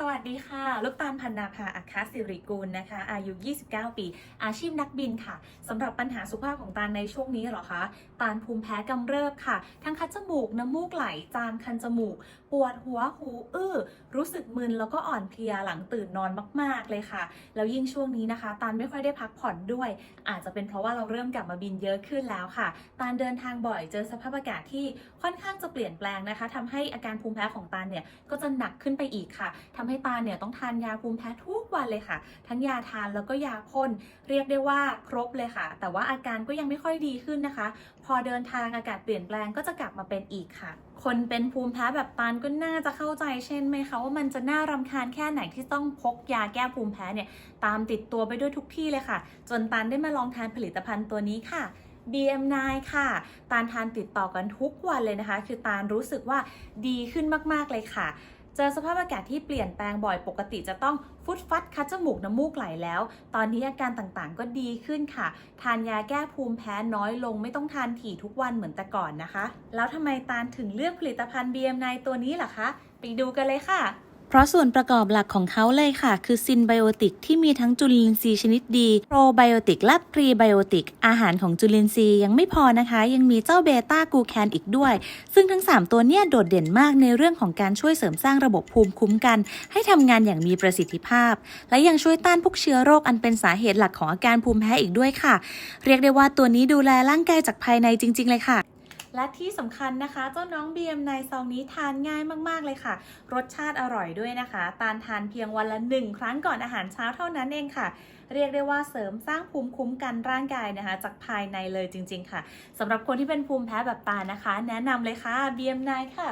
สวัสดีค่ะ ลูกตาลพันนาภาอัคคสิริกูลนะคะ อายุ 29 ปี อาชีพนักบินค่ะสำหรับปัญหาสุขภาพของตาลในช่วงนี้หรอคะ ตาลภูมิแพ้กำเริบค่ะ ทั้งคัดจมูก น้ำมูกไหล จามคันจมูก ปวดหัว หูอื้อ รู้สึกมึนแล้วก็อ่อนเพลียหลังตื่นนอนมาก ๆ เลยค่ะ แล้วยิ่งช่วงนี้นะคะ ตาลไม่ค่อยได้พักผ่อนด้วย อาจจะเป็นเพราะว่าเราเริ่มกลับมาบินเยอะขึ้นแล้วค่ะ ตาลเดินทางบ่อย เจอสภาพอากาศที่ค่อนข้างจะเปลี่ยนแปลงนะคะทำให้อาการภูมิแพ้ของตาลเนี่ย ก็จะหนักขึ้นไปอีกค่ะทำให้ตาเนี่ยต้องทานยาภูมิแพ้ทุกวันเลยค่ะ ทั้งยาทานแล้วก็ยาพ่นเรียกได้ว่าครบเลยค่ะ แต่ว่าอาการก็ยังไม่ค่อยดีขึ้นนะคะ พอเดินทางอากาศเปลี่ยนแปลงก็จะกลับมาเป็นอีกค่ะ คนเป็นภูมิแพ้แบบตาลก็น่าจะเข้าใจเช่นไหมคะว่ามันจะน่ารำคาญแค่ไหนที่ต้องพกยาแก้ภูมิแพ้เนี่ยตามติดตัวไปด้วยทุกที่เลยค่ะ จนตาลได้มาลองทานผลิตภัณฑ์ตัวนี้ค่ะ BM9 ค่ะ ตาลทานติดต่อกันทุกวันเลยนะคะ คือตาลรู้สึกว่าดีขึ้นมาก ๆ เลยค่ะ เจอสภาพอากาศที่เปลี่ยนแปลงบ่อยปกติจะต้องฟุดฟัดคัดจมูกน้ำมูกไหลแล้ว ตอนนี้อาการต่างๆก็ดีขึ้นค่ะ ทานยาแก้ภูมิแพ้น้อยลงไม่ต้องทานถี่ทุกวันเหมือนแต่ก่อนนะคะ แล้วทำไมตาลถึงเลือกผลิตภัณฑ์ BM9 ตัวนี้ล่ะคะ ไปดูกันเลยค่ะ เพราะส่วนประกอบหลักของเขาเลยค่ะ คือซินไบโอติกที่มีทั้งจุลินทรีย์ชนิดดีโปรไบโอติกและพรีไบโอติกอาหารของจุลินทรีย์ยังไม่พอนะคะ ยังมีเจ้าเบต้ากูแคนอีกด้วย ซึ่งทั้ง 3 ตัวเนี่ยโดดเด่นมากในเรื่องของการช่วยเสริมสร้างระบบภูมิคุ้มกัน ให้ทำงานอย่างมีประสิทธิภาพ และยังช่วยต้านพวกเชื้อโรคอันเป็นสาเหตุหลักของอาการภูมิแพ้อีกด้วยค่ะ เรียกได้ว่าตัวนี้ดูแลร่างกายจากภายในจริง ๆ เลยค่ะ และที่สำคัญนะคะ เจ้าน้องบีมในซองนี้ทานง่ายมากๆเลยค่ะ รสชาติอร่อยด้วยนะคะ ตาลทานเพียงวันละหนึ่งครั้งก่อนอาหารเช้าเท่านั้นเองค่ะ เรียกได้ว่าเสริมสร้างภูมิคุ้มกันร่างกายนะคะ จากภายในเลยจริง ๆ ค่ะสำหรับคนที่เป็นภูมิแพ้แบบตานะคะ แนะนำเลยค่ะ BM9 ค่ะ